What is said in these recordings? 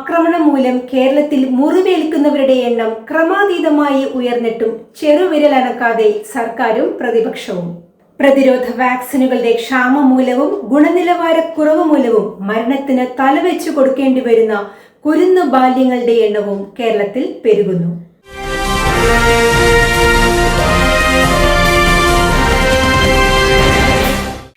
ആക്രമണം മൂലം കേരളത്തിൽ മുറിവേൽക്കുന്നവരുടെ എണ്ണം ക്രമാതീതമായി ഉയർന്നിട്ടും ചെറുവിരലനക്കാതെ സർക്കാരും പ്രതിപക്ഷവും. പ്രതിരോധ വാക്സിനുകളുടെ ക്ഷാമം മൂലവും ഗുണനിലവാരക്കുറവ് മൂലവും മരണത്തിന് തലവെച്ചു കൊടുക്കേണ്ടി വരുന്ന കുരുന്നു ബാല്യങ്ങളുടെ എണ്ണവും കേരളത്തിൽ പെരുകുന്നു.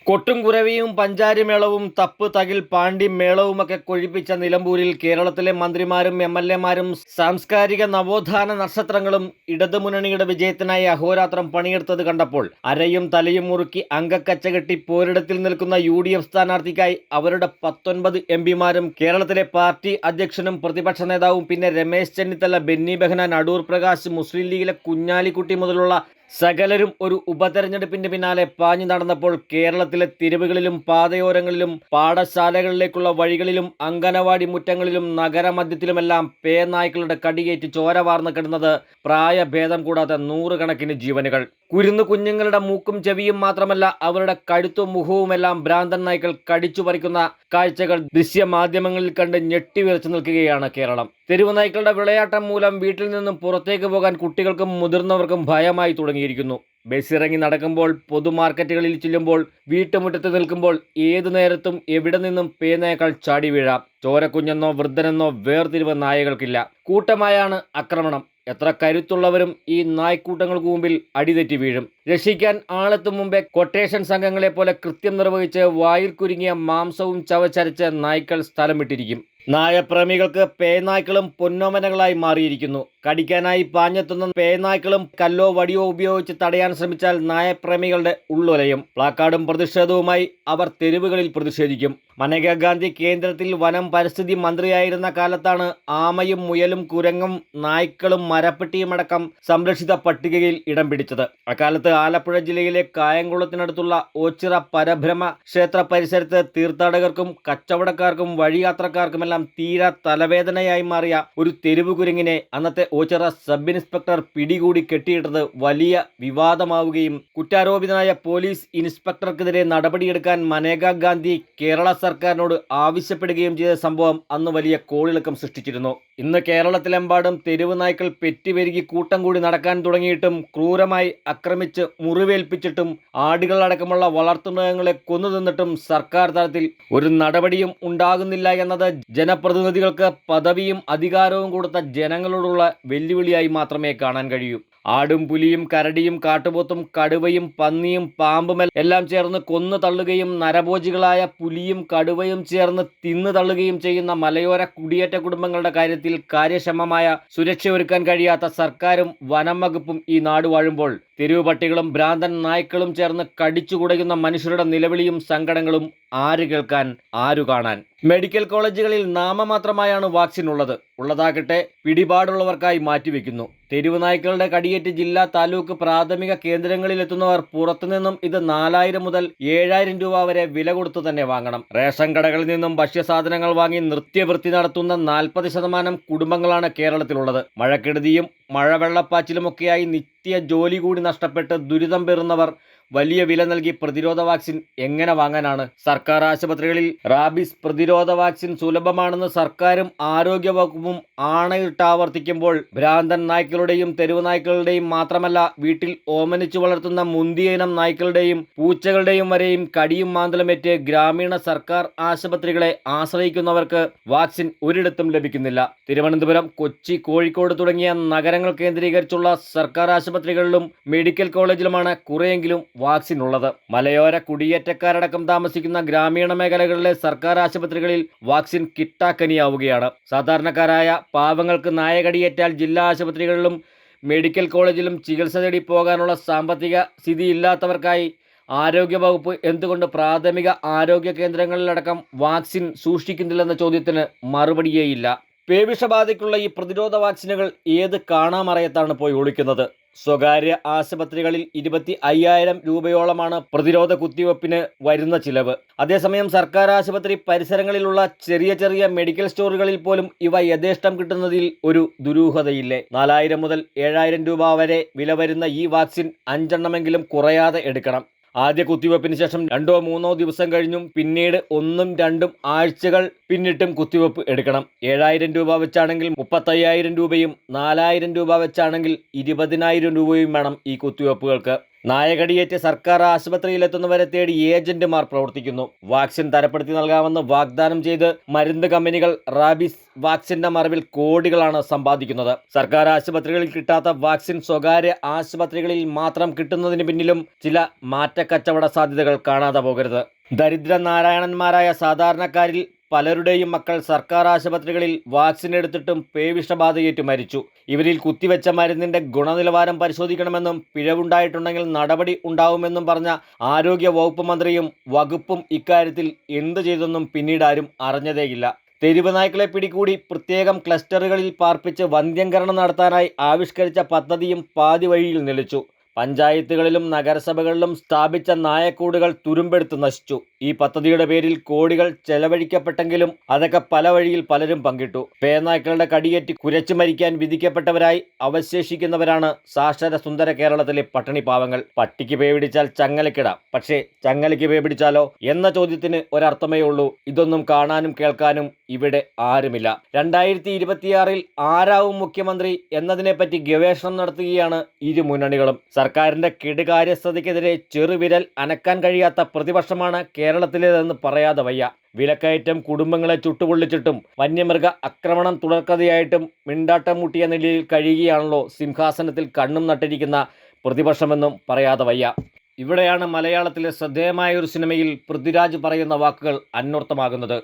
കൊട്ടും കുരവിയും പഞ്ചാരിമേളവും തപ്പ് തകിൽ പാണ്ടി മേളവുമൊക്കെ കൊഴിപ്പിച്ച നിലമ്പൂരിൽ കേരളത്തിലെ മന്ത്രിമാരും എം എൽ എമാരും സാംസ്കാരിക നവോത്ഥാന നക്ഷത്രങ്ങളും ഇടതുമുന്നണിയുടെ വിജയത്തിനായി അഹോരാത്രം പണിയെടുത്തത് കണ്ടപ്പോൾ അരയും തലയും മുറുക്കി അംഗക്കച്ചകെട്ടി പോരിടത്തിൽ നിൽക്കുന്ന യു ഡി എഫ് സ്ഥാനാർത്ഥിക്കായി അവരുടെ പത്തൊൻപത് എം പിമാരും കേരളത്തിലെ പാർട്ടി അധ്യക്ഷനും പ്രതിപക്ഷ നേതാവും പിന്നെ രമേശ് ചെന്നിത്തല ബെന്നി ബെഹനാൻ അടൂർ പ്രകാശ് മുസ്ലിം ലീഗിലെ കുഞ്ഞാലിക്കുട്ടി മുതലുള്ള സകലരും ഒരു ഉപതെരഞ്ഞെടുപ്പിന്റെ പിന്നാലെ പാഞ്ഞു നടന്നപ്പോൾ കേരളത്തിലെ തെരുവുകളിലും പാതയോരങ്ങളിലും പാഠശാലകളിലേക്കുള്ള വഴികളിലും അങ്കനവാടി മുറ്റങ്ങളിലും നഗരമധ്യത്തിലുമെല്ലാം പേനായ്ക്കളുടെ കടിയേറ്റ് ചോര വാർന്നു കിടന്നത് പ്രായഭേദം കൂടാതെ നൂറുകണക്കിന് ജീവനുകൾ. കുരുന്നു കുഞ്ഞുങ്ങളുടെ മൂക്കും ചെവിയും മാത്രമല്ല അവരുടെ കഴുത്തും മുഖവുമെല്ലാം ഭ്രാന്തൻ നായ്ക്കൾ കടിച്ചു പറിക്കുന്ന കാഴ്ചകൾ ദൃശ്യമാധ്യമങ്ങളിൽ കണ്ട് ഞെട്ടിവിറച്ചു നിൽക്കുകയാണ് കേരളം. തെരുവ് നായ്ക്കളുടെ വിളയാട്ടം മൂലം വീട്ടിൽ നിന്നും പുറത്തേക്ക് പോകാൻ കുട്ടികൾക്കും മുതിർന്നവർക്കും ഭയമായി തുടങ്ങിയിരിക്കുന്നു. ബസ്സിറങ്ങി നടക്കുമ്പോൾ പൊതുമാർക്കറ്റുകളിൽ ചെല്ലുമ്പോൾ വീട്ടുമുറ്റത്ത് നിൽക്കുമ്പോൾ ഏതു നേരത്തും എവിടെ നിന്നും പേനേക്കാൾ ചാടി വീഴാം. ചോരക്കുഞ്ഞെന്നോ വൃദ്ധനെന്നോ വേർതിരിവ് നായകൾക്കില്ല. കൂട്ടമായാണ് ആക്രമണം. എത്ര കരുത്തുള്ളവരും ഈ നായ്ക്കൂട്ടങ്ങൾക്ക് മുമ്പിൽ അടിതെറ്റി വീഴും. രക്ഷിക്കാൻ ആളെത്തും മുമ്പേ കൊട്ടേഷൻ സംഘങ്ങളെ പോലെ കൃത്യം നിർവഹിച്ച് വായിൽ കുരുങ്ങിയ മാംസവും ചവച്ചരച്ച് നായ്ക്കൾ സ്ഥലം വിട്ടിരിക്കും. നായപ്രേമികൾക്ക് പേനായ്ക്കളും പൊന്നോമനകളായി മാറിയിരിക്കുന്നു. കടിക്കാനായി പാഞ്ഞെത്തുന്ന പേനായ്ക്കളും കല്ലോ വടിയോ ഉപയോഗിച്ച് തടയാൻ ശ്രമിച്ചാൽ നായപ്രേമികളുടെ ഉള്ളുലയും. പ്ലാക്കാർഡും പ്രതിഷേധവുമായി അവർ തെരുവുകളിൽ പ്രതിഷേധിക്കും. മനേകാ ഗാന്ധി കേന്ദ്രത്തിൽ വനം പരിസ്ഥിതി മന്ത്രിയായിരുന്ന കാലത്താണ് ആമയും മുയലും കുരങ്ങും നായ്ക്കളും മരപ്പെട്ടിയുമടക്കം സംരക്ഷിത പട്ടികയിൽ ഇടം പിടിച്ചത്. അക്കാലത്ത് ആലപ്പുഴ ജില്ലയിലെ കായംകുളത്തിനടുത്തുള്ള ഓച്ചിറ പരബ്രഹ്മ ക്ഷേത്ര പരിസരത്ത് തീർത്ഥാടകർക്കും കച്ചവടക്കാർക്കും വഴിയാത്രക്കാർക്കുമെല്ലാം തീരെ തലവേദനയായി മാറിയ ഒരു തെരുവ് കുരങ്ങിനെ അന്നത്തെ ഓച്ചിറ സബ് ഇൻസ്പെക്ടർ പിടികൂടി കെട്ടിയിട്ടത് വലിയ വിവാദമാവുകയും കുറ്റാരോപിതനായ പോലീസ് ഇൻസ്പെക്ടർക്കെതിരെ നടപടിയെടുക്കാൻ മനേകാ ഗാന്ധി കേരള സർക്കാരിനോട് ആവശ്യപ്പെടുകയും ചെയ്ത സംഭവം അന്ന് വലിയ കോളിളക്കം സൃഷ്ടിച്ചിരുന്നു. ഇന്ന് കേരളത്തിലെമ്പാടും തെരുവ് നായ്ക്കൾ പെറ്റുപെരുകി കൂട്ടം കൂടി നടക്കാൻ തുടങ്ങിയിട്ടും ക്രൂരമായി ആക്രമിച്ച് മുറിവേൽപ്പിച്ചിട്ടും ആടുകളടക്കമുള്ള വളർത്തുമൃഗങ്ങളെ കൊന്നു തിന്നിട്ടും സർക്കാർ തലത്തിൽ ഒരു നടപടിയും ഉണ്ടാകുന്നില്ല എന്നത് ജനപ്രതിനിധികൾക്ക് പദവിയും അധികാരവും കൊടുത്ത ജനങ്ങളോടുള്ള വെല്ലുവിളിയായി മാത്രമേ കാണാൻ കഴിയൂ. ആടും പുലിയും കരടിയും കാട്ടുപോത്തും കടുവയും പന്നിയും പാമ്പും എല്ലാം ചേർന്ന് കൊന്നു തള്ളുകയും നരഭോജികളായ പുലിയും കടുവയും ചേർന്ന് തിന്നു തള്ളുകയും ചെയ്യുന്ന മലയോര കുടിയേറ്റ കുടുംബങ്ങളുടെ കാര്യത്തിൽ കാര്യക്ഷമമായ സുരക്ഷ ഒരുക്കാൻ കഴിയാത്ത സർക്കാരും വനം വകുപ്പും ഈ നാട് വാഴുമ്പോൾ തെരുവ് പട്ടികളും ഭ്രാന്തൻ നായ്ക്കളും ചേർന്ന് കടിച്ചു കുടയുന്ന മനുഷ്യരുടെ നിലവിളിയും സങ്കടങ്ങളും ആര് കേൾക്കാൻ ആരു കാണാൻ? മെഡിക്കൽ കോളേജുകളിൽ നാമമാത്രമായാണ് വാക്സിൻ ഉള്ളത്. ഉള്ളതാകട്ടെ പിടിപാടുള്ളവർക്കായി മാറ്റിവെക്കുന്നു. തെരുവ് നായ്ക്കളുടെ കടിയേറ്റ് ജില്ലാ താലൂക്ക് പ്രാഥമിക കേന്ദ്രങ്ങളിലെത്തുന്നവർ പുറത്തുനിന്നും ഇത് നാലായിരം മുതൽ ഏഴായിരം രൂപ വരെ വില കൊടുത്തു തന്നെ വാങ്ങണം. റേഷൻ കടകളിൽ നിന്നും ഭക്ഷ്യസാധനങ്ങൾ വാങ്ങി നൃത്യവൃത്തി നടത്തുന്ന നാൽപ്പത് ശതമാനം കുടുംബങ്ങളാണ് കേരളത്തിലുള്ളത്. മഴക്കെടുതിയും മഴവെള്ളപ്പാച്ചിലുമൊക്കെയായി നിത്യ ജോലി കൂടി നഷ്ടപ്പെട്ട് ദുരിതം പേറുന്നവർ വലിയ വില നൽകി പ്രതിരോധ വാക്സിൻ എങ്ങനെ വാങ്ങാനാണ്? സർക്കാർ ആശുപത്രികളിൽ റാബിസ് പ്രതിരോധ വാക്സിൻ സുലഭമാണെന്ന് സർക്കാരും ആരോഗ്യ വകുപ്പും ആണയിട്ട് ആവർത്തിക്കുമ്പോൾ ഭ്രാന്തൻ നായ്ക്കളുടെയും തെരുവ് നായ്ക്കളുടെയും മാത്രമല്ല വീട്ടിൽ ഓമനിച്ചു വളർത്തുന്ന മുന്തിയ ഇനം നായ്ക്കളുടെയും പൂച്ചകളുടെയും വരെയും കടിയും മാന്തലുമേറ്റ് ഗ്രാമീണ സർക്കാർ ആശുപത്രികളെ ആശ്രയിക്കുന്നവർക്ക് വാക്സിൻ ഒരിടത്തും ലഭിക്കുന്നില്ല. തിരുവനന്തപുരം കൊച്ചി കോഴിക്കോട് തുടങ്ങിയ നഗരങ്ങൾ കേന്ദ്രീകരിച്ചുള്ള സർക്കാർ ആശുപത്രികളിലും മെഡിക്കൽ കോളേജിലുമാണ് കുറെയെങ്കിലും വാക്സിൻ ഉള്ളത് മലയോര കുടിയേറ്റക്കാരടക്കം താമസിക്കുന്ന ഗ്രാമീണ മേഖലകളിലെ സർക്കാർ ആശുപത്രികളിൽ വാക്സിൻ കിട്ടാക്കനിയാവുകയാണ്. സാധാരണക്കാരായ പാവങ്ങൾക്ക് നായകടിയേറ്റാൽ ജില്ലാ ആശുപത്രികളിലും മെഡിക്കൽ കോളേജിലും ചികിത്സ തേടി പോകാനുള്ള സാമ്പത്തിക സ്ഥിതി സ്ഥിതിയില്ലാത്തവർക്കായി ആരോഗ്യവകുപ്പ് എന്തുകൊണ്ട് പ്രാഥമിക ആരോഗ്യ കേന്ദ്രങ്ങളിലടക്കം വാക്സിൻ സൂക്ഷിക്കുന്നില്ലെന്ന ചോദ്യത്തിന് മറുപടിയേയില്ല. പേവിഷബാധയ്ക്കുള്ള ഈ പ്രതിരോധ വാക്സിനുകൾ ഏത് കാണാമറയത്താണ് പോയി ഒളിക്കുന്നത്? സ്വകാര്യ ആശുപത്രികളിൽ ഇരുപത്തി അയ്യായിരം രൂപയോളമാണ് പ്രതിരോധ കുത്തിവയ്പ്പിന് വരുന്ന ചിലവ്. അതേസമയം സർക്കാർ ആശുപത്രി പരിസരങ്ങളിലുള്ള ചെറിയ ചെറിയ മെഡിക്കൽ സ്റ്റോറുകളിൽ പോലും ഇവ യഥേഷ്ടം കിട്ടുന്നതിൽ ഒരു ദുരൂഹതയില്ലേ? നാലായിരം മുതൽ ഏഴായിരം രൂപ വരെ വില വരുന്ന ഈ വാക്സിൻ അഞ്ചെണ്ണമെങ്കിലും കുറയാതെ എടുക്കണം. ആദ്യ കുത്തിവയ്പ്പിന് ശേഷം രണ്ടോ മൂന്നോ ദിവസം കഴിഞ്ഞും പിന്നീട് ഒന്നും രണ്ടും ആഴ്ചകൾ പിന്നിട്ടും കുത്തിവയ്പ്പ് എടുക്കണം. ഏഴായിരം രൂപ വെച്ചാണെങ്കിൽ മുപ്പത്തയ്യായിരം രൂപയും നാലായിരം രൂപ വെച്ചാണെങ്കിൽ ഇരുപതിനായിരം രൂപയും വേണം ഈ കുത്തിവയ്പ്പുകൾക്ക് നായകടിയേറ്റ് സർക്കാർ ആശുപത്രിയിലെത്തുന്നവരെ തേടി ഏജന്റുമാർ പ്രവർത്തിക്കുന്നു. വാക്സിൻ തരപ്പെടുത്തി നൽകാമെന്ന് വാഗ്ദാനം ചെയ്ത് മരുന്ന് കമ്പനികൾ റാബിസ് വാക്സിന്റെ മറവിൽ കോടികളാണ് സമ്പാദിക്കുന്നത്. സർക്കാർ ആശുപത്രികളിൽ കിട്ടാത്ത വാക്സിൻ സ്വകാര്യ ആശുപത്രികളിൽ മാത്രം കിട്ടുന്നതിന് പിന്നിലും ചില മാറ്റക്കച്ചവട സാധ്യതകൾ കാണാതെ പോകരുത്. ദരിദ്ര നാരായണന്മാരായ സാധാരണക്കാരിൽ പലരുടെയും മക്കൾ സർക്കാർ ആശുപത്രികളിൽ വാക്സിൻ എടുത്തിട്ടും പേവിഷബാധയേറ്റു മരിച്ചു. ഇവരിൽ കുത്തിവെച്ച മരുന്നിന്റെ ഗുണനിലവാരം പരിശോധിക്കണമെന്നും പിഴവുണ്ടായിട്ടുണ്ടെങ്കിൽ നടപടി ഉണ്ടാവുമെന്നും പറഞ്ഞ ആരോഗ്യ വകുപ്പ് മന്ത്രിയും വകുപ്പും ഇക്കാര്യത്തിൽ എന്തു ചെയ്തെന്നും പിന്നീട് ആരും അറിഞ്ഞതേയില്ല. തെരുവ് നായ്ക്കളെ പിടികൂടി പ്രത്യേകം ക്ലസ്റ്ററുകളിൽ പാർപ്പിച്ച് വന്ധ്യംകരണം നടത്താനായി ആവിഷ്കരിച്ച പദ്ധതിയും പാതിവഴിയിൽ നിലച്ചു. പഞ്ചായത്തുകളിലും നഗരസഭകളിലും സ്ഥാപിച്ച നായക്കൂടുകൾ തുരുമ്പെടുത്ത് നശിച്ചു. ഈ പദ്ധതിയുടെ പേരിൽ കോടികൾ ചെലവഴിക്കപ്പെട്ടെങ്കിലും അതൊക്കെ പല വഴിയിൽ പലരും പങ്കിട്ടു. പേനായ്ക്കളുടെ കടിയേറ്റ് കുരച്ചു മരിക്കാൻ വിധിക്കപ്പെട്ടവരായി അവശേഷിക്കുന്നവരാണ് സാക്ഷര സുന്ദര കേരളത്തിലെ പട്ടിണി പാവങ്ങൾ. പട്ടിക്ക് പേ പിടിച്ചാൽ ചങ്ങലക്കിടാം. പക്ഷേ ചങ്ങലയ്ക്ക് പേ പിടിച്ചാലോ എന്ന ചോദ്യത്തിന് ഒരർത്ഥമേ ഉള്ളൂ. ഇതൊന്നും കാണാനും കേൾക്കാനും ഇവിടെ ആരുമില്ല. രണ്ടായിരത്തി ഇരുപത്തിയാറിൽ ആരാവും മുഖ്യമന്ത്രി എന്നതിനെപ്പറ്റി ഗവേഷണം നടത്തുകയാണ് ഇരു മുന്നണികളും. സർക്കാരിന്റെ കെടുകാര്യസ്ഥതയ്ക്കെതിരെ ചെറുവിരൽ അനക്കാൻ കഴിയാത്ത പ്രതിപക്ഷമാണ് കേരളത്തിലേതെന്ന് പറയാതെ വയ്യ. വിലക്കയറ്റം കുടുംബങ്ങളെ ചുട്ടുപൊള്ളിച്ചിട്ടും വന്യമൃഗ ആക്രമണം തുടർക്കഥയായിട്ടും മിണ്ടാട്ടം മുട്ടിയ നിലയിൽ കഴിയുകയാണല്ലോ സിംഹാസനത്തിൽ കണ്ണും നട്ടിരിക്കുന്ന പ്രതിപക്ഷമെന്നും പറയാതെ വയ്യ. ഇവിടെയാണ് മലയാളത്തിലെ ശ്രദ്ധേയമായ ഒരു സിനിമയിൽ പൃഥ്വിരാജ് പറയുന്ന വാക്കുകൾ അന്വർത്ഥമാകുന്നത്.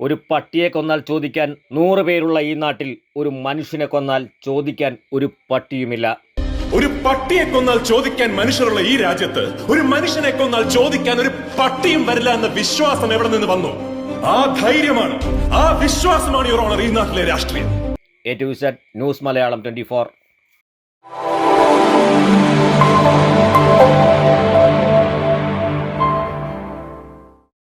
ഒരു പട്ടിയെ കൊന്നാൽ ചോദിക്കാൻ നൂറ് പേരുള്ള ഈ നാട്ടിൽ ഒരു മനുഷ്യനെ കൊന്നാൽ ചോദിക്കാൻ ഒരു പട്ടിയുമില്ല. ഒരു പട്ടിയെ കൊന്നാൽ ചോദിക്കാൻ മനുഷ്യരുള്ള ഈ രാജ്യത്ത് ഒരു മനുഷ്യനെ കൊന്നാൽ ചോദിക്കാൻ ഒരു പട്ടിയും വരില്ല എന്ന വിശ്വാസം എവിടെ നിന്ന് വന്നു? ആ ധൈര്യമാണ്. ആ വിശ്വാസമാണ് യുവർ ഓണർ ഈ നാട്ടിലെ രാഷ്ട്രീയം. News Malayalam twenty